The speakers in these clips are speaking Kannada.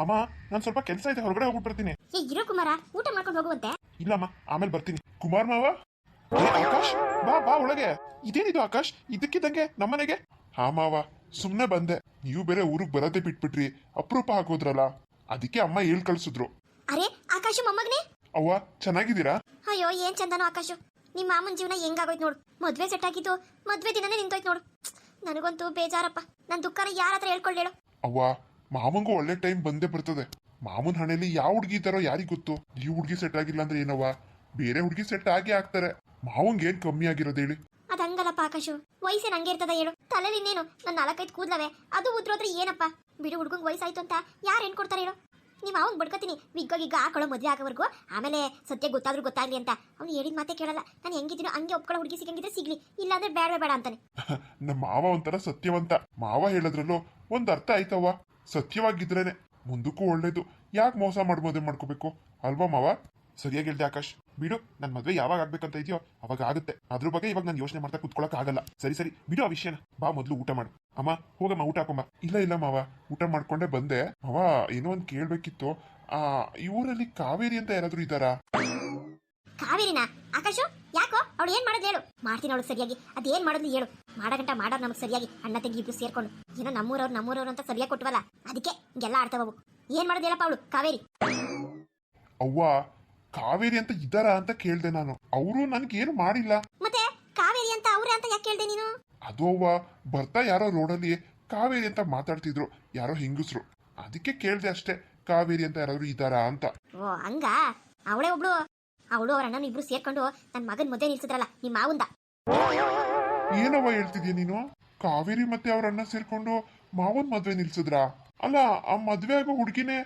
ಅಮ್ಮ ನಾನು ಸ್ವಲ್ಪ ಕೆಲಸ ಇದೆ ಹೊರಗಡೆ ಹೋಗ್ಬಿಟ್ಟು ಬರ್ತೀನಿ. ಏ ಇರೋ ಕುಮಾರ ಊಟ ಮಾಡ್ಕೊಂಡು ಹೋಗುವಂತೆ. ಇಲ್ಲಮ್ಮ ಆಮೇಲೆ ಬರ್ತೀನಿ. ಕುಮಾರ್ ಮಾವ? ಏ, ಆಕಾಶ್ ಬಾ ಬಾ ಒಳಗೆ. ಇದೇನಿದು ಆಕಾಶ್? ಇದಕ್ಕಿದ್ದಂಗೆ ನಮ್ಮನೆಗೆ? ಹಾ ಮಾವ ಸುಮ್ಮನೆ ಬಂದೆ. ನೀವು ಬೇರೆ ಊರಿಗೆ ಬರೋದೇ ಬಿಟ್ಬಿಟ್ರಿ. ಅಪರೂಪ ಹಾಕೋದ್ರಲ್ಲ. ಅದಕ್ಕೆ ಅಮ್ಮ ಹೇಳ್ ಕಳ್ಸಿದ್ರು. ಅರೆ ಆಕಾಶು ಮೊಮ್ಮಗನೇ? ಅವ್ವ ಚೆನ್ನಾಗಿದ್ದೀರಾ? ಅಯ್ಯೋ ಏನ್ ಚಂದನೋ ಆಕಾಶು. ನಿಮ್ಮ ಮಾಮನ್ ಜೀವನ ಹೆಂಗಾಗೋಯ್ತು ನೋಡು. ಮದ್ವೆ ಸೆಟ್ ಆಗಿದ್ದು ಮದ್ವೆ ದಿನನೇ ನಿಂತೋಯ್ತು ನೋಡು. ನನಗಂತೂ ಬೇಜಾರಪ್ಪ. ನನ್ನ ದುಃಖನ ಯಾರ ಹತ್ರ ಹೇಳ್ಕೊಳ್ಳೇಳು ಅವ್ವ ಮಾಮಂಗೂ ಒಳ್ಳೆ ಟೈಮ್ ಬಂದೇ ಬರ್ತದೆ. ಮಾಮನ್ ಹಣೆಯಲ್ಲಿ ಯಾವ ಹುಡುಗಿ ಇದ್ದಾರೋ ಯಾರಿಗೆ ಗೊತ್ತು? ಈ ಹುಡುಗಿ ಸೆಟ್ ಆಗಿಲ್ಲ ಅಂದ್ರೆ ಏನವ್ವ? ಬೇರೆ ಹುಡುಗಿ ಸೆಟ್ ಆಗಿ ಆಗ್ತಾರೆ. ಮಾವಂಗ್ ಏನ್ ಕಮ್ಮಿ ಆಗಿರೋದು ಹೇಳಿ? ಅದಂಗಲ್ಲಪ್ಪ ಆಕಾಶು ವಯಸ್ಸೇ ನಂಗೆ ಇರ್ತದ ಹೇಳು. ತಲೆಲಿ ಇನ್ನೇನು? ನನ್ನ ನಾಲ್ಕೈದು ಕೂದ್ಲವೆ. ಅದು ಉದ್ರೋದ್ರೆ ಏನಪ್ಪ? ಬಿಡು ಹುಡುಗಂಗ್ ವಯಸ್ಸಾಯ್ತು ಅಂತ ಯಾರು ಏನ್ ಕೊಡ್ತಾರೆ ಹೇಳು? ನೀವು ಅವಂಗ್ ಬಡ್ಕತೀನಿ. ವಿಗ್ಗ ಗಿಗ್ಗ ಹಾಕೊಳ್ಳೋ ಮದುವೆ ಆಗೋವರೆಗೂ. ಆಮೇಲೆ ಸತ್ಯ ಗೊತ್ತಾದ್ರೂ ಗೊತ್ತಾಗ್ಲಿ ಅಂತ. ಅವ್ನು ಹೇಳಿದ ಮಾತೇ ಕೇಳಲ್ಲ. ನಾನು ಹೆಂಗಿದ್ರು ಹಂಗೆ ಒಪ್ಕೊಳ್ಳೋ ಹುಡುಗಿ ಸಿಗಂಗಿದ್ರೆ ಸಿಗ್ಲಿ. ಇಲ್ಲ ಅಂದ್ರೆ ಬೇಡವೇ ಬೇಡ ಅಂತಾನೆ. ನಮ್ಮ ಮಾವ ಒಂಥರ ಸತ್ಯವಂತ. ಮಾವ ಹೇಳದ್ರಲ್ಲೂ ಒಂದು ಅರ್ಥ ಆಯ್ತವ್ವ? ಸತ್ಯವಾಗಿದ್ರೇನೆ ಮುಂದಕ್ಕೂ ಒಳ್ಳೇದು. ಯಾಕೆ ಮೋಸ ಮಾಡಿ ಮಾಡ್ಕೋಬೇಕು? ಅಲ್ವಾ ಮಾವ? ಸರಿಯಾಗಿ ಹೇಳ್ದೆ ಆಕಾಶ್. ಬಿಡು ನನ್ನ ಮದುವೆ ಯಾವಾಗ ಆಗ್ಬೇಕಂತ ಇದೆಯೋ ಅವಾಗ ಆಗುತ್ತೆ. ಅದ್ರ ಬಗ್ಗೆ ಇವಾಗ ನಾನು ಯೋಚನೆ ಮಾಡ್ತಾ ಕುತ್ಕೊಳಕ್ ಆಗಲ್ಲ. ಸರಿ ಸರಿ, ಬಿಡು ಆ ವಿಷಯನ. ಬಾ ಮೊದಲು ಊಟ ಮಾಡು. ಅಮ್ಮ, ಹೋಗಮ್ಮ, ಊಟ ಹಾಕೊಂಬ ಇಲ್ಲ ಇಲ್ಲ ಮಾವ, ಊಟ ಮಾಡ್ಕೊಂಡೆ ಬಂದೆ. ಮಾವ, ಏನೋ ಒಂದ್ ಕೇಳ್ಬೇಕಿತ್ತು. ಆ ಇವರಲ್ಲಿ ಕಾವೇರಿ ಅಂತ ಯಾರಾದ್ರೂ ಇದ್ದಾರಾ? ಕಾವೇರಿನಾ? ಆಕಾಶು? ಯಾಕೋ? ಅವಳು ಏನ್ ಮಾಡೋದು ಹೇಳು. ಮಾಡ್ತೀನಿ ಅವಳು ಸರಿಯಾಗಿ. ಅದೇನ್ ಮಾಡೋದು ಹೇಳು. ಮಾಡಗಂಟ ಮಾಡೋರು ನಮಗೆ ಸರಿಯಾಗಿ. ಅಣ್ಣ ತಂಗಿ ಇಬ್ರು ಸೇರ್ಕೊಂಡು. ಏನೋ ನಮ್ಮೂರವ್ರು ನಮ್ಮೂರವ್ರು ಅಂತ ಸರಿಯಾಗಿ ಕೊಟ್ಟವಲ್ಲ ಅದಕ್ಕೆ ಹಿಂಗೆಲ್ಲ ಆಡ್ತಾವು ಏನ್ ಮಾಡೋದು ಹೇಳಪ್ಪ ಅವಳು? ಕಾವೇರಿ. ಅವ್ವ ಕಾವೇರಿ ಅಂತ ಇದ್ದಾರ ಅಂತ ಕೇಳ್ದೆ ನಾನು. ಅವರು ಏನು ಮಾಡಿಲ್ಲ. ಮತ್ತೆ ಕಾವೇರಿ ಅಂತ ಅವ್ರೆ ಅಂತ ಯಾಕೆ ಕೇಳ್ದೆ ನೀನು? ಅದು ಅವ್ವ ಬರ್ತಾ ಯಾರೋ ರೋಡಲ್ಲಿ ಕಾವೇರಿ ಅಂತ ಮಾತಾಡ್ತಿದ್ರು. ಯಾರೋ ಹೆಂಗಸ್ರು. ಅದಕ್ಕೆ ಕೇಳ್ದೆ ಅಷ್ಟೇ ಕಾವೇರಿ ಅಂತ ಯಾರಾದ್ರೂ ಇದ್ದಾರಾ ಅಂತ. ಓ ಹಂಗ? ಅವಳೇ ಒಬ್ಳು ಅವಳು ಅವ್ರ ಅಣ್ಣನ ಇಬ್ರು ಸೇರ್ಕೊಂಡು ನನ್ನ ಮಗನ್ ಮದುವೆ ನಿಲ್ಸಿದ್ರಲ್ಲ ನಿಮ್ಮ ಮಾವಂದ? ಏನವ ಹೇಳ್ತಿದ್ಯಾ ನೀನು? ಕಾವೇರಿ ಮತ್ತೆ ಅವ್ರ ಅಣ್ಣ ಸೇರ್ಕೊಂಡು ಮಾವನ್ ಮದ್ವೆ ನಿಲ್ಸಿದ್ರಾ? ಅಲ್ಲ ಆ ಮದ್ವೆ ಆಗೋ ಹುಡುಗಿನೇ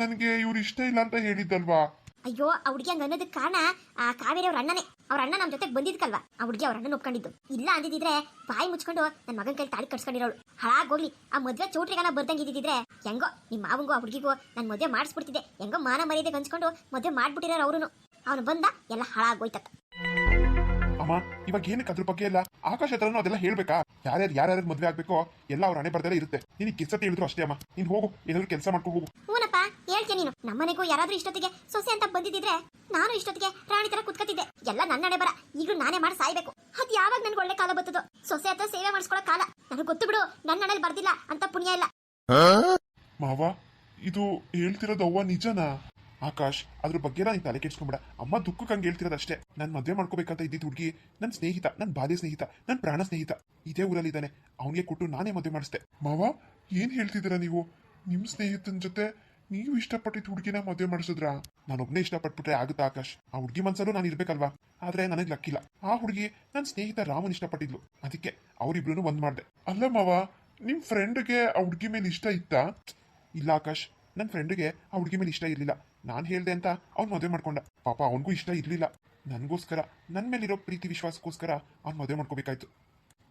ನನಗೆ ಇವ್ರು ಇಷ್ಟ ಇಲ್ಲ ಅಂತ ಹೇಳಿದ್ದಲ್ವಾ? ಅಯ್ಯೋ ಆ ಹುಡುಗಿ ಹಂಗ ಅನ್ನೋದಕ್ಕೆ ಕಾರಣ ಆ ಕಾವೇರಿ ಅವ್ರ ಅಣ್ಣನೇ. ಅವ್ರ ಅಣ್ಣ ನಮ್ಮ ಜೊತೆಗೆ ಬಂದಿದ್ಕಲ್ವಾ? ಆ ಹುಡುಗಿ ಅವ್ರ ಅಣ್ಣನ ಒಪ್ಕೊಂಡಿದ್ದು. ಇಲ್ಲ ಅಂದಿದ್ರೆ ಬಾಯಿ ಮುಚ್ಕೊಂಡು ನನ್ನ ಮಗನ ಕೈ ತಾಳಿ ಕಟ್ಸ್ಕೊಂಡಿರೋಳು. ಹಾಳಾಗೋಗ್ಲಿ ಆ ಮದ್ವೆ ಚೌಟ್ರಿಗನ ಬರ್ದಂಗೆ ಇದ್ದಿದ್ರೆ ಹೆಂಗೋ ನಿಮ್ಮ ಮಾವಂಗೂ ಆ ಹುಡುಗಿಗೂ ನನ್ನ ಮದುವೆ ಮಾಡಿಸ್ಬಿಡ್ತಿದ್ದೆ. ಹೆಂಗೋ ಮಾನ ಮರ್ಯಾದೆ ಹಂಚ್ಕೊಂಡು ಮದುವೆ ಮಾಡ್ಬಿಟ್ಟಿರೋರು ಅವನು ಅವನು ಬಂದ ಎಲ್ಲ ಹಾಳಾಗೋಯ್ತತ್ತ ಅಮ್ಮ ಇವಾಗ ಏನಕ್ಕೆ ಅದ್ರ ಬಗ್ಗೆ ಎಲ್ಲ? ಆಕಾಶ ಹತ್ರನೂ ಅದೆಲ್ಲ ಹೇಳ್ಬೇಕಾ? ಯಾರ್ಯಾರು ಯಾರ್ಯಾರು ಮದ್ವೆ ಆಗ್ಬೇಕೋ ಎಲ್ಲ ಅವ್ರ ಹಣೆ ಬರ್ದೇ ಇರುತ್ತೆ. ನಿನಗೆ ಕಿಸತಿ ಹೇಳಿದ್ರು ಅಷ್ಟೇ ಅಮ್ಮ. ನೀನ್ ಹೋಗು ಏನಾದ್ರು ಕೆಲಸ ಮಾಡ್ಕೊ ಹೋಗು. ಹೂನಪ್ಪ ಹೇಳ್ತೀನಿ ನೀನು. ನಮ್ಮನೆಗೂ ಯಾರಾದ್ರೂ ಇಷ್ಟೊತ್ತಿಗೆ ಸೊಸೆ ಅಂತ ಬಂದಿದ್ರೆ ನಾನು ಇಷ್ಟೊತ್ತಿಗೆ ರಾಣಿ ತರ ಕುತ್ಕತ್ತಿದ್ದೆ. ಎಲ್ಲ ನನ್ನ ಹಣೆ ಬರ ಈಗಲೂ ನಾನೇ ಮಾಡಿ ಸಾಯ್ಬೇಕು. ಅದ್ ಯಾವಾಗ ನನ್ಗೆ ಒಳ್ಳೆ ಕಾಲ ಬರ್ತದೋ? ಸೊಸೆ ಹತ್ರ ಸೇವೆ ಮಾಡಿಸ್ಕೊಳ್ಳೋ ಕಾಲ. ನನಗೆ ಗೊತ್ತು ಬಿಡು ನನ್ನ ಹಣೆಲ್ ಬರ್ದಿಲ್ಲ ಅಂತ ಪುಣ್ಯ ಇಲ್ಲ. ಮಾವ ಇದು ಹೇಳ್ತಿರೋದು ಅವ್ವ ನಿಜನಾ? ಆಕಾಶ್, ಅದ್ರ ಬಗ್ಗೆ ನೀನ್ ತಲೆ ಕೆಡ್ಸ್ಕೊಂಬಿಡ. ಅಮ್ಮ ದುಃಖಕ್ಕೆ ಹಂಗೆ ಹೇಳ್ತಿರೋದು ಅಷ್ಟೇ ನಾನು ಮದ್ವೆ ಮಾಡ್ಕೋಬೇಕಂತ ಇದ್ದಿದ್ದು ಹುಡುಗಿ ನನ್ನ ಸ್ನೇಹಿತ ನನ್ನ ಬಾಲ್ಯ ಸ್ನೇಹಿತ ನನ್ನ ಪ್ರಾಣ ಸ್ನೇಹಿತ, ಇದೇ ಊರಲ್ಲಿ ಇದ್ದಾನೆ. ಅವನಿಗೆ ಕೊಟ್ಟು ನಾನೇ ಮದುವೆ ಮಾಡಿಸ್ದೆ. ಮಾವ, ಏನ್ ಹೇಳ್ತಿದ್ದೀರಾ ನೀವು? ನಿಮ್ ಸ್ನೇಹಿತನ ಜೊತೆ ನೀವು ಇಷ್ಟಪಟ್ಟಿದ್ದ ಹುಡುಗಿನ ಮದುವೆ ನಾನು ನಾನೊಬ್ನೇ ಇಷ್ಟಪಟ್ಬಿಟ್ರೆ ಆಗುತ್ತಾ ಆಕಾಶ್? ಆ ಹುಡುಗಿ ಮನ್ಸಲ್ಲೂ ನಾನು ಇರ್ಬೇಕಲ್ವಾ? ಆದ್ರೆ ನನಗೆ ಲಕ್ಕಿಲ್ಲ ಆ ಹುಡುಗಿ ನನ್ನ ಸ್ನೇಹಿತ ರಾಮನ್ ಇಷ್ಟಪಟ್ಟಿದ್ಲು. ಅದಕ್ಕೆ ಅವರಿಬ್ರು ಒಂದ್ ಮಾಡ್ದೆ. ಅಲ್ಲ ಮಾವ, ನಿಮ್ ಫ್ರೆಂಡ್ಗೆ ಆ ಹುಡುಗಿ ಮೇಲೆ ಇಷ್ಟ ಇತ್ತಾ? ಇಲ್ಲ ಆಕಾಶ್ ನನ್ನ ಫ್ರೆಂಡ್ಗೆ ಆ ಹುಡುಗಿ ಮೇಲೆ ಇಷ್ಟ ಇರಲಿಲ್ಲ. ನಾನು ಹೇಳ್ದೆ ಅಂತ ಅವ್ನು ಮದುವೆ ಮಾಡ್ಕೊಂಡ. ಪಾಪ ಅವನಿಗೂ ಇಷ್ಟ ಇರಲಿಲ್ಲ. ನನಗೋಸ್ಕರ ನನ್ನ ಮೇಲಿರೋ ಪ್ರೀತಿ ವಿಶ್ವಾಸಕ್ಕೋಸ್ಕರ ಅವ್ನು ಮದುವೆ ಮಾಡ್ಕೋಬೇಕಾಯ್ತು.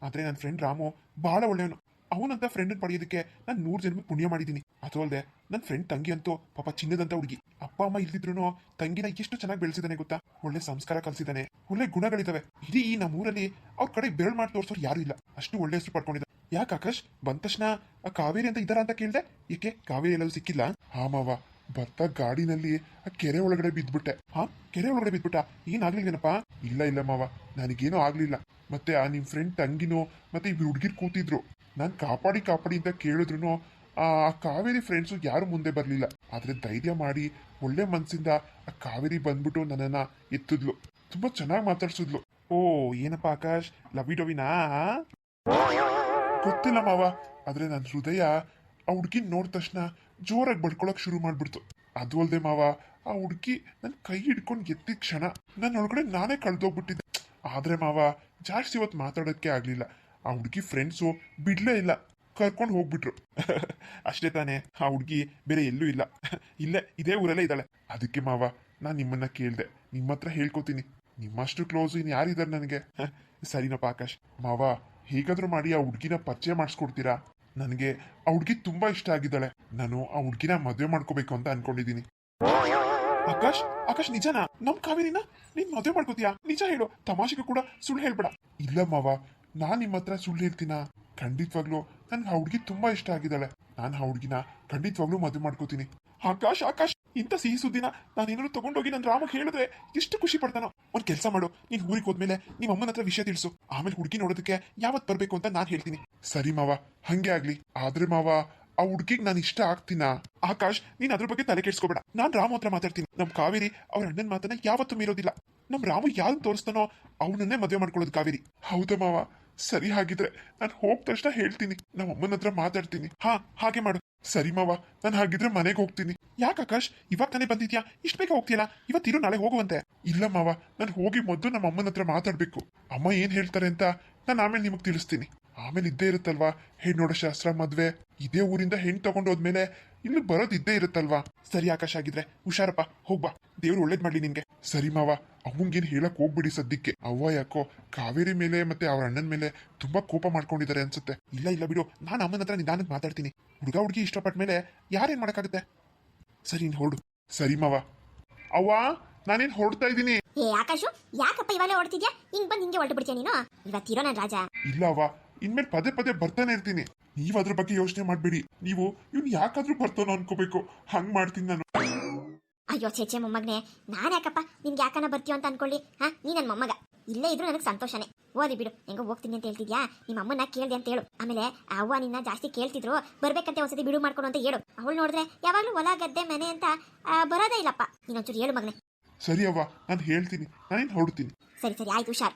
ಆದರೆ ನನ್ನ ಫ್ರೆಂಡ್ ರಾಮು ಭಾಳ ಒಳ್ಳೆಯವನು. ಅವನಂತ ಫ್ರೆಂಡ್ ಪಡೆಯೋದಕ್ಕೆ ನಾನು ನೂರು ಜನ್ಮ ಪುಣ್ಯ ಮಾಡಿದ್ದೀನಿ. ಅದು ಅಲ್ಲದೆ ನನ್ನ ಫ್ರೆಂಡ್ ತಂಗಿ ಅಂತೂ ಪಾಪ ಚಿನ್ನದಂತ ಹುಡುಗಿ. ಅಪ್ಪ, ಅಮ್ಮ ಇಲ್ದಿದ್ರು ತಂಗಿನ ಎಷ್ಟು ಚೆನ್ನಾಗಿ ಬೆಳೆಸಿದಾನೆ ಗೊತ್ತಾ? ಒಳ್ಳೆ ಸಂಸ್ಕಾರ ಕಲಿಸಿದಾನೆ. ಒಳ್ಳೆ ಗುಣಗಳಿದಾವೆ. ಇಡೀ ಈ ನಮ್ಮೂರಲ್ಲಿ ಅವ್ರ ಕಡೆ ಬೆರಳು ಮಾಡಿ ತೋರಿಸೋರು ಯಾರು ಇಲ್ಲ. ಅಷ್ಟು ಒಳ್ಳೆ ಹೆಸರು ಪಡ್ಕೊಂಡಿದ್ದ ಯಾಕೆ ಆಕಾಶ್? ಬಂದ ತಕ್ಷಣ ಆ ಕಾವೇರಿ ಅಂತ ಇದ್ದಾರ ಅಂತ ಕೇಳಿದೆ. ಏಕೆ? ಕಾವೇರಿ ಎಲ್ಲರೂ ಸಿಕ್ಕಿಲ್ಲ ಹಾ ಮಾವ. ಬರ್ತಾ ಗಾಡಿನಲ್ಲಿ ಆ ಕೆರೆ ಒಳಗಡೆ ಬಿದ್ಬಿಟ್ಟೆ. ಹಾ? ಕೆರೆ ಒಳಗಡೆ ಬಿದ್ಬಿಟ್ಟ? ಏನಾಗ್ಲಿಲ್ವೇನಪ್ಪ ಇಲ್ಲ ಇಲ್ಲ ಮಾವ. ನನಗೇನೂ ಆಗ್ಲಿಲ್ಲ. ಮತ್ತೆ ಆ ನಿಮ್ ಫ್ರೆಂಡ್ ತಂಗಿನೂ ಮತ್ತೆ ಇಬ್ರು ಹುಡುಗಿರ್ ಕೂತಿದ್ರು. ನಾನು ಕಾಪಾಡಿ ಕಾಪಾಡಿ ಅಂತ ಕೇಳಿದ್ರು ಆ ಕಾವೇರಿ ಫ್ರೆಂಡ್ಸು ಯಾರು ಮುಂದೆ ಬರಲಿಲ್ಲ. ಆದ್ರೆ ಧೈರ್ಯ ಮಾಡಿ ಒಳ್ಳೆ ಮನಸ್ಸಿಂದ ಆ ಕಾವೇರಿ ಬಂದ್ಬಿಟ್ಟು ನನ್ನನ್ನ ಎತ್ತಿದ್ಲು. ತುಂಬಾ ಚೆನ್ನಾಗಿ ಮಾತಾಡ್ಸಿದ್ಲು. ಓ, ಏನಪ್ಪ ಆಕಾಶ್? ಲವಿ ಡವಿನಾ? ಗೊತ್ತಿಲ್ಲ ಮಾವ ಆದ್ರೆ ನನ್ನ ಹೃದಯ ಆ ಹುಡ್ಗಿನ್ ನೋಡಿದ ತಕ್ಷಣ ಜೋರಾಗಿ ಬಡ್ಕೊಳಕ್ ಶುರು ಮಾಡ್ಬಿಡ್ತು. ಅದು ಅಲ್ಲದೆ ಮಾವ, ಆ ಹುಡ್ಗಿ ನನ್ ಕೈ ಹಿಡ್ಕೊಂಡು ಎತ್ತಿದ ಕ್ಷಣ ನನ್ನ ಒಳಗಡೆ ನಾನೇ ಕಳ್ದೋಗ್ಬಿಟ್ಟಿದ್ದೆ. ಆದ್ರೆ ಮಾವ, ಜಾಸ್ತಿ ಇವತ್ತು ಮಾತಾಡೋಕ್ಕೆ ಆಗ್ಲಿಲ್ಲ. ಆ ಹುಡ್ಗಿ ಫ್ರೆಂಡ್ಸು ಬಿಡ್ಲೇ ಇಲ್ಲ. ಕರ್ಕೊಂಡು ಹೋಗ್ಬಿಟ್ರು. ಅಷ್ಟೇ ತಾನೇ, ಆ ಹುಡ್ಗಿ ಬೇರೆ ಎಲ್ಲೂ ಇಲ್ಲ. ಇಲ್ಲೇ, ಇದೇ ಊರಲ್ಲೇ ಇದ್ದಾಳೆ. ಅದಕ್ಕೆ ಮಾವ, ನಾನು ನಿಮ್ಮನ್ನ ಕೇಳ್ದೆ. ನಿಮ್ಮ ಹತ್ರ ಹೇಳ್ಕೊತೀನಿ. ನಿಮ್ಮಷ್ಟು ಕ್ಲೋಸ್ ಇನ್ ಯಾರಿದ್ದಾರೆ ನನಗೆ? ಸರಿನಪ್ಪ ಆಕಾಶ್. ಮಾವ ಹೇಗಾದ್ರೂ ಮಾಡಿ ಆ ಹುಡ್ಗಿನ ಪರಿಚಯ ಮಾಡಿಸ್ಕೊಡ್ತೀರಾ? ನನಗೆ ಆ ಹುಡ್ಗಿ ತುಂಬಾ ಇಷ್ಟ ಆಗಿದ್ದಾಳೆ. ನಾನು ಆ ಹುಡ್ಗಿನ ಮದುವೆ ಮಾಡ್ಕೋಬೇಕು ಅಂತ ಅನ್ಕೊಂಡಿದ್ದೀನಿ ಆಕಾಶ್ ಆಕಾಶ್ ನಿಜನಾ? ನಮ್ ಕಾವೇರಿನ? ನೀನ್ ಮದುವೆ ಮಾಡ್ಕೋತೀಯಾ? ನಿಜ ಹೇಳು. ತಮಾಷೆಗೂ ಕೂಡ ಸುಳ್ಳು ಹೇಳ್ಬೇಡ. ಇಲ್ಲ ಮಾವ, ನಾನ್ ನಿಮ್ಮ ಹತ್ರ ಸುಳ್ಳು ಹೇಳ್ತೀನ? ಖಂಡಿತವಾಗ್ಲೂ ನನ್ಗೆ ಆ ಹುಡುಗಿ ತುಂಬಾ ಇಷ್ಟ ಆಗಿದ್ದಾಳೆ. ನಾನು ಆ ಹುಡುಗಿನ ಖಂಡಿತವಾಗ್ಲೂ ಮದುವೆ ಮಾಡ್ಕೋತೀನಿ. ಆಕಾಶ್ ಆಕಾಶ್, ಇಂಥ ಸಿಹಿ ಸುದ್ದಿನ ನಾನೇನಾದ್ರು ತಗೊಂಡೋಗಿ ನನ್ನ ರಾಮಕ್ಕೆ ಹೇಳಿದ್ರೆ ಎಷ್ಟು ಖುಷಿ ಪಡ್ತಾನೋ? ಒಂದ್ ಕೆಲಸ ಮಾಡು. ನೀನು ಊರಿಗೆ ಹೋದ್ಮೇಲೆ ನಿಮ್ಮ ಅಮ್ಮನ ಹತ್ರ ವಿಷಯ ತಿಳಿಸು. ಆಮೇಲೆ ಹುಡುಗಿ ನೋಡೋದಕ್ಕೆ ಯಾವತ್ ಬರ್ಬೇಕು ಅಂತ ನಾನು ಹೇಳ್ತೀನಿ. ಸರಿ ಮಾವ, ಹಂಗೆ ಆಗ್ಲಿ. ಆದ್ರೆ ಮಾವ, ಆ ಹುಡುಗಿಗೆ ನಾನು ಇಷ್ಟ ಆಗ್ತೀನಾ? ಆಕಾಶ್, ನೀನ್ ಅದ್ರ ಬಗ್ಗೆ ತಲೆ ಕೆಡ್ಸ್ಕೋಬೇಡ. ನಾನು ರಾಮು ಹತ್ರ ಮಾತಾಡ್ತೀನಿ. ನಮ್ ಕಾವೇರಿ ಅವ್ರ ಅಣ್ಣನ ಮಾತನ್ನ ಯಾವತ್ತೂ ಮೀರೋದಿಲ್ಲ. ನಮ್ ರಾಮು ಯಾರು ತೋರಿಸ್ತಾನೋ ಅವನನ್ನೇ ಮದುವೆ ಮಾಡ್ಕೊಳ್ಳೋದು ಕಾವೇರಿ. ಹೌದಾ ಮಾವ? ಸರಿ ಹಾಗಿದ್ರೆ ನಾನು ಹೋಗ್ ತಕ್ಷಣ ಹೇಳ್ತೀನಿ. ನಮ್ಮ ಅಮ್ಮನ ಹತ್ರ ಮಾತಾಡ್ತೀನಿ. ಹಾ, ಹಾಗೆ ಮಾಡು. ಸರಿ ಮಾವ, ನಾನು ಹಾಗಿದ್ರೆ ಮನೆಗೆ ಹೋಗ್ತೀನಿ. ಯಾಕೆ ಆಕಾಶ್? ಇವಾಗ ತಾನೇ ಬಂದಿದ್ಯಾ? ಇಷ್ಟ ಬೇಗ ಹೋಗ್ತೀಯಲ್ಲ? ಇವತ್ತಿರು ನಾಳೆ ಹೋಗುವಂತೆ. ಇಲ್ಲ ಮಾವ, ನಾನು ಹೋಗಿ ಮೊದಲು ನಮ್ಮ ಅಮ್ಮನ ಹತ್ರ ಮಾತಾಡ್ಬೇಕು. ಅಮ್ಮ ಏನು ಹೇಳ್ತಾರೆ ಅಂತ ನಾನು ಆಮೇಲೆ ನಿಮಗೆ ತಿಳಿಸ್ತೀನಿ. ಆಮೇಲೆ ಇದ್ದೇ ಇರುತ್ತಲ್ವಾ? ಹೆಣ್ಣು ನೋಡೋ ಶಾಸ್ತ್ರ, ಮದುವೆ. ಇದೇ ಊರಿಂದ ಹೆಣ್ಣು ತಗೊಂಡು ಹೋದ್ಮೇಲೆ ಇಲ್ಲಿ ಬರೋದು ಇದ್ದೇ ಇರುತ್ತಲ್ವಾ? ಸರಿ ಆಕಾಶ ಆಗಿದ್ರೆ ಹುಷಾರಪ್ಪ, ಹೋಗ್ಬಾ. ದೇವ್ರು ಒಳ್ಳೇದ್ ಮಾಡ್ಲಿ ನಿನ್ಗೆ. ಸರಿ ಮಾವ ಅವಂಗೇನ್ ಹೇಳಕ್ ಹೋಗ್ಬಿಡಿ ಸದ್ಯಕ್ಕೆ. ಅವ್ವ ಯಾಕೋ ಕಾವೇರಿ ಮೇಲೆ ಮತ್ತೆ ಅವ್ರ ಅಣ್ಣನ ಮೇಲೆ ತುಂಬಾ ಕೋಪ ಮಾಡ್ಕೊಂಡಿದ್ದಾರೆ ಅನ್ಸುತ್ತೆ. ಇಲ್ಲ ಇಲ್ಲ ಬಿಡು, ನಾನು ಅಮ್ಮನ ಹತ್ರ ನಿಧಾನಕ್ಕೆ ಮಾತಾಡ್ತೀನಿ. ಹುಡುಗ ಹುಡುಗಿ ಇಷ್ಟಪಟ್ಟ ಮೇಲೆ ಯಾರೇನ್ ಮಾಡಕ್ಕಾಗುತ್ತೆ? ಸರಿ ಹೊಡು ಹೊರಡು. ಸರಿ ಮಾವ. ಅವ್ವ ನಾನೇನ್ ಹೊಡ್ತಾ ಇದ್ದೀನಿ? ಏ ಆಕಾಶು ಯಾಕಪ್ಪ ಇವಾಗಲೇ ಓಡ್ತಿದ್ಯಾ ಹಿಂಗ್ ಬಂದು ಹಿಂಗೆ ಹೊರಟು ಬಿಡ್ತೀಯ ನೀನು? ಇವತ್ತಿರೋ ನನ್ ರಾಜ. ಇಲ್ಲ ಅವ್ವ. ಇನ್ಮೇಲೆ ಪದೇ ಪದೇ ಬರ್ತಾನೆ ಇರ್ತೀನಿ. ನೀವ್ ಅದ್ರ ಬಗ್ಗೆ ಯೋಚನೆ ಮಾಡ್ಬೇಡಿ. ನೀವು ಇವ್ನು ಯಾಕಾದ್ರೂ ಬರ್ತಾನೋ ಅನ್ಕೋಬೇಕು. ಹಂಗ್ ಮಾಡ್ತೀನಿ ನಾನು. ಅಯ್ಯೋ ಚೇಚೆ ಮೊಮ್ಮಗನೆ. ನಾನು ಯಾಕಪ್ಪ ನಿನ್ಗೆ ಯಾಕನ ಬರ್ತೀಯೋ ಅಂತ ಅನ್ಕೊಳ್ಳಿ. ಹಾ ನೀ ನನ್ನ ಮೊಮ್ಮಗ. ಇಲ್ಲೇ ಇದ್ರು ನನಗೆ ಸಂತೋಷನೇ. ಓದಿ ಬಿಡು. ಹೆಂಗೋ ಹೋಗ್ತೀನಿ ಅಂತ ಹೇಳ್ತಿದ್ಯಾ? ನಿಮ್ಮ ಅಮ್ಮನ ಕೇಳ್ದೆ ಅಂತ ಹೇಳು. ಆಮೇಲೆ ಅವ್ವ ನಿನ್ನ ಜಾಸ್ತಿ ಕೇಳ್ತಿದ್ರು ಬರ್ಬೇಕಂತ ಒಂದ್ಸತಿ ಬಿಡು ಮಾಡ್ಕೊಡು ಅಂತ ಹೇಳು. ಅವಳು ನೋಡಿದ್ರೆ ಯಾವಾಗಲೂ ಹೊಲ ಗದ್ದೆ ಮನೆ ಅಂತ ಬರೋದೇ ಇಲ್ಲಪ್ಪ. ನೀನೊಂಚೂರು ಹೇಳು ಮಗನೆ. ಸರಿ ಅವ್ವ ನಾನು ಹೇಳ್ತೀನಿ. ನಾನೇನ್ ಹೊರಡ್ತೀನಿ. ಸರಿ ಸರಿ ಆಯ್ತು ಹುಷಾರ್.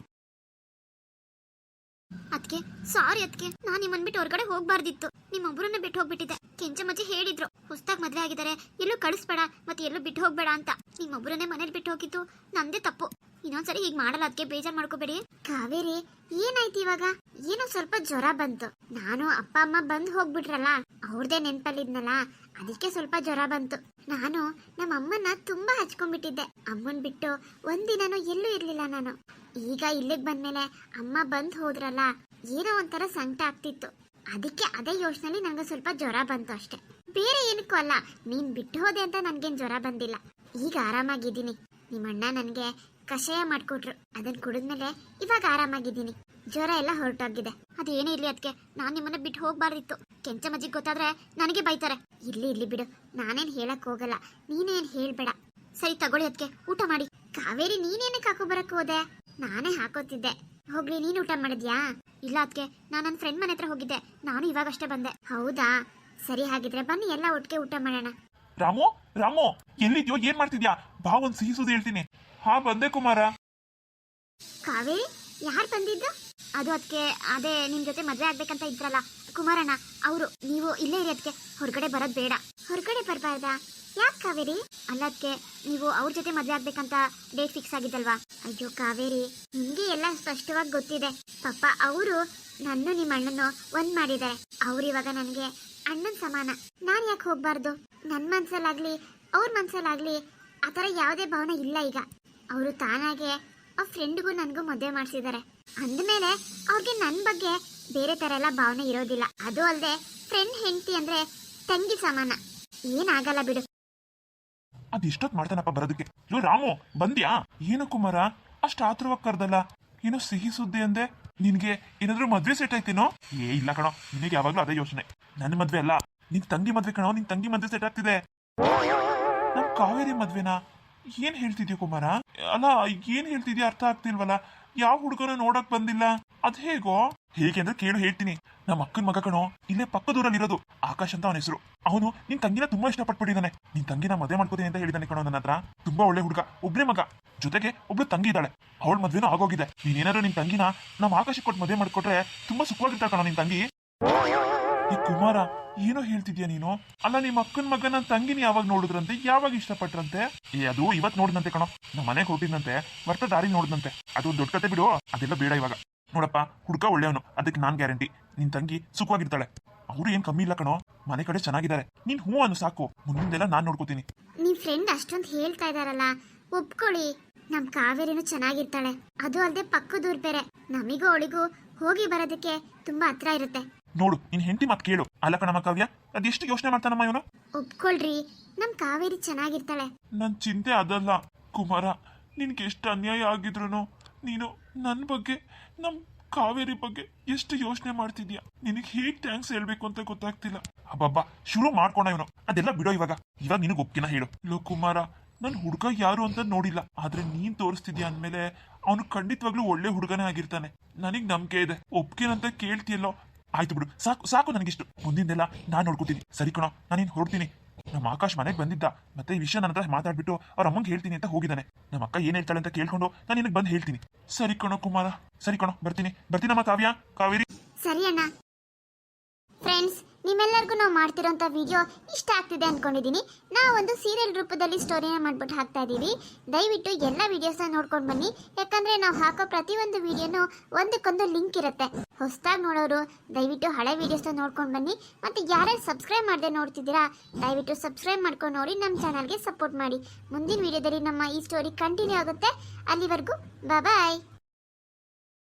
ಅದಕ್ಕೆ ಸಾರಿ ಅದಕ್ಕೆ ನಾನು ನಿಮ್ಮನ್ ಬಿಟ್ಟು ಹೊರಗಡೆ ಹೋಗ್ಬಾರ್ದಿತ್ತು. ನಿಮ್ಮೊಬ್ಬರನ್ನ ಬಿಟ್ಟು ಹೋಗ್ಬಿಟ್ಟಿದ್ದೆ. ಕೆಂಚಮಜ್ಜಿ ಹೇಳಿದ್ರು. ಹೊಸ್ದಾಗ್ ಮದ್ವೆ ಆಗಿದ್ದಾರೆ. ಎಲ್ಲೂ ಕಳಿಸ್ಬೇಡ. ಮತ್ತೆ ಎಲ್ಲೂ ಬಿಟ್ಟು ಹೋಗ್ಬೇಡ ಅಂತ. ನಿಮ್ಮೊಬ್ಬರನ್ನೇ ಮನೇಲಿ ಬಿಟ್ಟು ಹೋಗಿದ್ದು ನಂದೇ ತಪ್ಪು. ಇನ್ನೊಂದ್ಸರಿ ಹೀಗ್ ಮಾಡಲ್ಲ ಅದಕ್ಕೆ ಬೇಜಾರ್ ಮಾಡ್ಕೋಬೇಡಿ. ಕಾವೇರಿ, ಏನಾಯ್ತು ಇವಾಗ? ಏನೋ ಸ್ವಲ್ಪ ಜ್ವರ ಬಂತು. ನಾನು ಅಪ್ಪ, ಅಮ್ಮ ಬಂದು ಹೋಗ್ಬಿಟ್ರಲ್ಲ, ಅವ್ರದೇ ನೆನ್ಪಲ್ಲಿದ್ನಲ್ಲ, ಅದಕ್ಕೆ ಸ್ವಲ್ಪ ಜ್ವರ ಬಂತು. ನಾನು ನಮ್ಮ ಅಮ್ಮನ ತುಂಬಾ ಹಚ್ಕೊಂಡ್ಬಿಟ್ಟಿದ್ದೆ. ಅಮ್ಮನ್ ಬಿಟ್ಟು ಒಂದಿನನೂ ಎಲ್ಲೂ ಇರ್ಲಿಲ್ಲ ನಾನು. ಈಗ ಇಲ್ಲಿಗೆ ಬಂದ್ಮೇಲೆ ಅಮ್ಮ ಬಂದು ಹೋದ್ರಲ್ಲ, ಏನೋ ಒಂಥರ ಸಂಕಟ ಆಗ್ತಿತ್ತು. ಅದಕ್ಕೆ ಅದೇ ಯೋಚನೆಲಿ ನಂಗೆ ಸ್ವಲ್ಪ ಜ್ವರ ಬಂತು ಅಷ್ಟೆ. ಬೇರೆ ಏನಕ್ಕೂ ಅಲ್ಲ, ನೀನ್ ಬಿಟ್ಟು ಹೋದೆ ಅಂತ ನನ್ಗೇನ್ ಜ್ವರ ಬಂದಿಲ್ಲ. ಈಗ ಆರಾಮಾಗಿದ್ದೀನಿ. ನಿಮ್ಮಣ್ಣ ನನಗೆ ಕಷಾಯ ಮಾಡ್ಕೊಟ್ರು. ಅದನ್ನ ಕುಡಿದ್ಮೇಲೆ ಇವಾಗ ಆರಾಮಾಗಿದ್ದೀನಿ. ಜ್ವರ ಎಲ್ಲ ಹೊರಟೋಗಿದೆ. ಅದೇನೇ ಇರ್ಲಿ ಅದಕ್ಕೆ ನಾನು ನಿಮ್ಮನ್ನ ಬಿಟ್ಟು ಹೋಗ್ಬಾರ್ದಿತ್ತು. ಕೆಂಚಮಜ್ಜಿಗೆ ಗೊತ್ತಾದ್ರೆ ನನಗೆ ಬೈತಾರೆ. ಇರ್ಲಿ ಇರ್ಲಿ ಬಿಡು. ನಾನೇನ್ ಹೇಳಕ್ ಹೋಗಲ್ಲ. ನೀನೇನ್ ಹೇಳ್ಬೇಡ. ಸರಿ, ತಗೊಳ್ಳಿ ಅದಕ್ಕೆ ಊಟ ಮಾಡಿ. ಕಾವೇರಿ ನೀನೇನಕ್ಕೆ ಹಾಕೋ ಬರಕ್ ಹೋದೆ? ನಾನೇ ಹಾಕೋತಿದ್ದೆ. ಹೋಗ್ಲಿ, ನೀನ್ ಊಟ ಮಾಡಿದ್ಯಾ? ಇಲ್ಲ ಅದಕ್ಕೆ ನಾನು ನನ್ನ ಫ್ರೆಂಡ್ ಮನೆ ಹತ್ರ ಹೋಗಿದ್ದೆ. ನಾನು ಇವಾಗಷ್ಟೇ ಬಂದೆ. ಹೌದಾ? ಸರಿ ಹಾಗಿದ್ರೆ ಬನ್ನಿ, ಎಲ್ಲ ಒಟ್ಟಿಗೆ ಊಟ ಮಾಡೋಣ. ರಾಮು ರಾಮು, ಎಲ್ಲಿದ್ಯೋ, ಏನ್ ಮಾಡ್ತಿದ್ಯಾ? ಬಾ ಒಂದ್ ಸಿಹಿ ಸುದ್ದಿ ಹೇಳ್ತೀನಿ. ಹಾ, ಬಂದೆ ಕುಮಾರ. ಕಾವೇರಿ, ಯಾರು ಬಂದಿದ್ದು ಅದು ಅದಕ್ಕೆ ಅದೇ ನಿಮ್ ಜೊತೆ ಮದ್ವೆ ಆಗ್ಬೇಕಂತ ಇದ್ರಲ್ಲ. ಕುಮಾರಣ್ಣ, ಅವರು, ನೀವು ಇಲ್ಲೇ ಇರಿ ಅದಕ್ಕೆ ಹೊರಗಡೆ ಬರೋದ್ ಬೇಡ. ಹೊರಗಡೆ ಬರಬಾರ್ದ? ಯಾಕೆ ಕಾವೇರಿ? ಅಲ್ಲ ಅದಕ್ಕೆ ನೀವು ಅವ್ರ ಜೊತೆ ಮದ್ವೆ ಆಗ್ಬೇಕಂತ ಡೇಟ್ ಫಿಕ್ಸ್ ಆಗಿದ್ದಲ್ವಾ? ಅಯ್ಯೋ ಕಾವೇರಿ, ನಿಮ್ಗೆ ಎಲ್ಲ ಸ್ಪಷ್ಟವಾಗಿ ಗೊತ್ತಿದೆ. ಪಾಪ ಅವರು ನನ್ನ ನಿಮ್ಮ ಅಣ್ಣನ್ನು ಒಂದ್ ಮಾಡಿದ್ದಾರೆ ಅವ್ರು ಇವಾಗ ನನಗೆ ಅಣ್ಣನ ಸಮಾನ. ನಾನ್ ಯಾಕೆ ಹೋಗ್ಬಾರ್ದು? ನನ್ ಮನ್ಸಲ್ಲಾಗ್ಲಿ, ಅವ್ರ ಮನ್ಸಲ್ಲಾಗ್ಲಿ ಆತರ ಯಾವುದೇ ಭಾವನೆ ಇಲ್ಲ ಈಗ. ಅವರು ತಾನಾಗೆ ಆ ಫ್ರೆಂಡ್ಗೂ ನನಗೂ ಮದುವೆ ಮಾಡಿಸಿದ್ದಾರೆ. ಅಂದಮೇಲೆ ಅವ್ರಿಗೆ ನನ್ನ ಬಗ್ಗೆ ಬೇರೆ ಥರ ಎಲ್ಲ ಭಾವನೆ ಇರೋದಿಲ್ಲ. ಅದು ಅಲ್ಲದೆ ಫ್ರೆಂಡ್ ಹೆಂಡತಿ ಅಂದ್ರೆ ತಂಗಿ ಸಮಾನ. ಏನಾಗಲ್ಲ ಬಿಡು. ಅದ್ ಇಷ್ಟೊತ್ ಮಾಡ್ತಾನಪ್ಪ ಬರೋದಕ್ಕೆ. ಇವ್ ರಾಮು, ಬಂದ್ಯಾ? ಏನು ಕುಮಾರ? ಅಷ್ಟು ಆತುರವಾಗಿ ಕರ್ದಲ್ಲ. ಏನೋ ಸಿಹಿ ಸುದ್ದಿ ಅಂದೆ. ನಿನ್ಗೆ ಏನಾದ್ರೂ ಮದ್ವೆ ಸೆಟ್ ಆಯ್ತೇನೋ? ಏ, ಇಲ್ಲ ಕಣೋ. ನಿನಗೆ ಯಾವಾಗ್ಲೂ ಅದೇ ಯೋಚನೆ. ನನ್ನ ಮದ್ವೆ ಅಲ್ಲ. ನಿನ್ ತಂಗಿ ಮದ್ವೆ ಕಣೋ. ನಿನ್ ತಂಗಿ ಮದ್ವೆ ಸೆಟ್ ಆಗ್ತಿದೆ. ನಮ್ ಕಾವೇರಿ ಮದ್ವೆನಾ? ಏನ್ ಹೇಳ್ತಿದ್ಯಾ ಕುಮಾರ? ಅಲ್ಲ, ಏನ್ ಹೇಳ್ತಿದ್ಯಾ ಅರ್ಥ ಆಗ್ತಿಲ್ವಲ್ಲ? ಯಾವ ಹುಡುಗನ ನೋಡಕ್ ಬಂದಿಲ್ಲ. ಅದ್ ಹೇಗೋ? ಹೇಗೆ ಅಂದ್ರೆ ಕೇಳು, ಹೇಳ್ತೀನಿ. ನಮ್ಮ ಅಕ್ಕನ ಮಗ ಕಣೋ, ಇಲ್ಲೇ ಪಕ್ಕದೂರಲ್ಲಿ ಇರೋದು ಆಕಾಶ್ ಅಂತ ಅವನ ಹೆಸರು. ಅವನು ನಿನ್ ತಂಗಿನ ತುಂಬಾ ಇಷ್ಟಪಟ್ಬಿಟ್ಟಿದ್ದಾನೆ ನಿನ್ ತಂಗಿನ ಮದುವೆ ಮಾಡ್ಕೋತೀನಿ ಅಂತ ಹೇಳಿದಾನೆ ಕಣೋ ನನ್ನ ಹತ್ರ. ತುಂಬಾ ಒಳ್ಳೆ ಹುಡುಗ, ಒಬ್ನೇ ಮಗ. ಜೊತೆಗೆ ಒಬ್ಳು ತಂಗಿ ಇದ್ದಾಳೆ. ಅವಳ ಮದ್ವೆನೂ ಆಗೋಗಿದೆ. ನೀನೇನಾದ್ರು ನಿನ್ ತಂಗಿನ ನಮ್ಮ ಆಕಾಶಕ್ಕೆ ಕೊಟ್ಟು ಮದುವೆ ಮಾಡ್ಕೊಟ್ರೆ ತುಂಬಾ ಸುಖವಾಗಿರ್ತಾಳೆ ಕಣೋ ನಿನ್ ತಂಗಿ. ಈ ಕುಮಾರ ಏನೋ ಹೇಳ್ತಿದ್ಯಾ ನೀನು? ಅಲ್ಲ, ನಿಮ್ಮ ಅಕ್ಕನ ಮಗನ ನನ್ನ ತಂಗಿನ ಯಾವಾಗ ನೋಡಿದ್ರಂತೆ? ಯಾವಾಗ ಇಷ್ಟಪಟ್ರಂತೆ? ಏ, ಅದು ಇವತ್ ನೋಡಿದಂತೆ ಕಣೋ. ನಮ್ಮ ಮನೆಗೆ ಹೋಗಿದ್ದಂತೆ ಬರ್ತಾ ದಾರಿ ನೋಡಿದಂತೆ ಅದು ದೊಡ್ಡ ಕತೆ ಬಿಡು. ಅದೆಲ್ಲ ಬೇಡ ಇವಾಗ. ನೋಡಪ್ಪ ಹುಡ್ಕ ಒಳ್ಳೆಯವನು. ಅದಕ್ಕೆ ನಾನ್ ಗ್ಯಾರಂಟಿ. ನಿನ್ ತಂಗಿ ಸುಖವಾಗಿರ್ತಾಳೆ. ಅವ್ರು ಏನ್ ಕಮ್ಮಿ ಇಲ್ಲ ಕಣೋ. ಮನೆ ಕಡೆ ಚೆನ್ನಾಗಿದ್ದಾರೆ. ನೀನ್ ಹೂ ಅನ್ನು ಸಾಕು. ಮುಂದೆಲ್ಲ ನಾನ್ ನೋಡ್ಕೋತೀನಿ. ನಿಮ್ ಫ್ರೆಂಡ್ ಅಷ್ಟೊಂದು ಹೇಳ್ತಾ ಇದಾರಲ್ಲ. ಒಪ್ಕೊಳ್ಳಿ. ನಮ್ ಕಾವೇರಿನೂ ಚೆನ್ನಾಗಿರ್ತಾಳೆ. ಅದು ಅಲ್ಲದೆ ಪಕ್ಕದೂರ್ ಬೇರೆ. ನಮಿಗೂ ಅವಳಿಗೂ ಹೋಗಿ ಬರೋದಕ್ಕೆ ತುಂಬಾ ಹತ್ರ ಇರುತ್ತೆ. ನೋಡು ನಿನ್ ಹೆಂಡತಿ ಮಾತು ಕೇಳು. ಅಲ್ಲ ಕಣಮ್ಮ ಕಾವ್ಯ ಅದೆಷ್ಟು ಯೋಚನೆ ಮಾಡ್ತಾನಮ್ಮ ಇವನು? ಒಪ್ಕೊಳ್ರಿ ನಮ್ ಕಾವೇರಿ ಚೆನ್ನಾಗಿರ್ತಾಳೆ. ನನ್ ಚಿಂತೆ ಅದಲ್ಲ. ಕುಮಾರ ನಿನ್ಗೆ ಎಷ್ಟು ಅನ್ಯಾಯ ಆಗಿದ್ರು ನೀನು ನನ್ನ ಬಗ್ಗೆ ನಮ್ ಕಾವೇರಿ ಬಗ್ಗೆ ಎಷ್ಟು ಯೋಚನೆ ಮಾಡ್ತಿದ್ಯಾ? ನಿನಗೆ ಹೇಗ್ ಥ್ಯಾಂಕ್ಸ್ ಹೇಳ್ಬೇಕು ಅಂತ ಗೊತ್ತಾಗ್ತಿಲ್ಲ. ಅಬ್ಬಬ್ಬಾ ಶುರು ಮಾಡ್ಕೊಂಡ ಇವನು. ಅದೆಲ್ಲ ಬಿಡೋ ಇವಾಗ. ಇವಾಗ ನಿನಗೆ ಒಪ್ಕಿನ ಹೇಳು. ಲೋ ಕುಮಾರ ನನ್ ಹುಡುಗ ಯಾರು ಅಂತ ನೋಡಿಲ್ಲ. ಆದ್ರೆ ನೀನ್ ತೋರಿಸ್ತಿದ್ಯಾ ಅಂದ್ಮೇಲೆ ಅವನು ಖಂಡಿತವಾಗ್ಲೂ ಒಳ್ಳೆ ಹುಡುಗನೇ ಆಗಿರ್ತಾನೆ. ನನಗ್ ನಂಬಿಕೆ ಇದೆ. ಒಪ್ಕೇನಂತ ಕೇಳ್ತಿಯಲ್ಲೋ ಆಯ್ತು ಬಿಡು. ಸಾಕು ಸಾಕು ನನಗಿಷ್ಟು. ಮುಂದಿಂದೆಲ್ಲ ನಾನ್ ನೋಡ್ಕೊತೀನಿ. ಸರಿ ಕಣೋ, ನಾನೇನು ಹೊರಡ್ತೀನಿ. ನಮ್ಮ ಆಕಾಶ್ ಮನೆಗೆ ಬಂದಿದ್ದ. ಮತ್ತೆ ಈ ವಿಷಯ ನನ್ನ ಹತ್ರ ಮಾತಾಡ್ಬಿಟ್ಟು ಅವ್ರ ಅಮ್ಮಂಗೆ ಹೇಳ್ತೀನಿ ಅಂತ ಹೋಗಿದ್ದಾನೆ. ನಮ್ಮ ಅಕ್ಕ ಏನ್ ಹೇಳ್ತಾಳೆ ಅಂತ ಕೇಳ್ಕೊಂಡು ನಾನು ನಿನಗೆ ಬಂದು ಹೇಳ್ತೀನಿ. ಸರಿ ಕಣೋ ಕುಮಾರ. ಸರಿ ಕಣೋ, ಬರ್ತೀನಿ. ಬರ್ತೀನಮ್ಮ ಕಾವ್ಯ? ಕಾವೇರಿ? ಸರಿ ಅಣ್ಣ. ಫ್ರೆಂಡ್ಸ್ ನಿಮ್ಮೆಲ್ಲರಿಗೂ ನಾವು ಮಾಡ್ತಿರೋಂಥ ವಿಡಿಯೋ ಇಷ್ಟ ಆಗ್ತಿದೆ ಅಂದ್ಕೊಂಡಿದ್ದೀನಿ ಒಂದು ಸೀರಿಯಲ್ ರೂಪದಲ್ಲಿ ಸ್ಟೋರಿನ ಮಾಡ್ಬಿಟ್ಟು ಹಾಕ್ತಾ ಇದ್ದೀವಿ ದಯವಿಟ್ಟು ಎಲ್ಲ ವೀಡಿಯೋಸನ್ನ ನೋಡ್ಕೊಂಡು ಬನ್ನಿ. ಯಾಕಂದರೆ ನಾವು ಹಾಕೋ ಪ್ರತಿಯೊಂದು ವಿಡಿಯೋನು ಒಂದಕ್ಕೊಂದು ಲಿಂಕ್ ಇರುತ್ತೆ. ಹೊಸದಾಗಿ ನೋಡೋರು, ದಯವಿಟ್ಟು ಹಳೆ ವೀಡಿಯೋಸ್ನ ನೋಡ್ಕೊಂಡು ಬನ್ನಿ. ಮತ್ತು ಯಾರ್ಯಾರು ಸಬ್ಸ್ಕ್ರೈಬ್ ಮಾಡದೆ ನೋಡ್ತಿದ್ದೀರಾ, ದಯವಿಟ್ಟು ಸಬ್ಸ್ಕ್ರೈಬ್ ಮಾಡ್ಕೊಂಡು ನೋಡಿ ನಮ್ಮ ಚಾನಲ್ಗೆ ಸಪೋರ್ಟ್ ಮಾಡಿ. ಮುಂದಿನ ವಿಡಿಯೋದಲ್ಲಿ ನಮ್ಮ ಈ ಸ್ಟೋರಿ ಕಂಟಿನ್ಯೂ ಆಗುತ್ತೆ. ಅಲ್ಲಿವರೆಗೂ ಬಾಯ್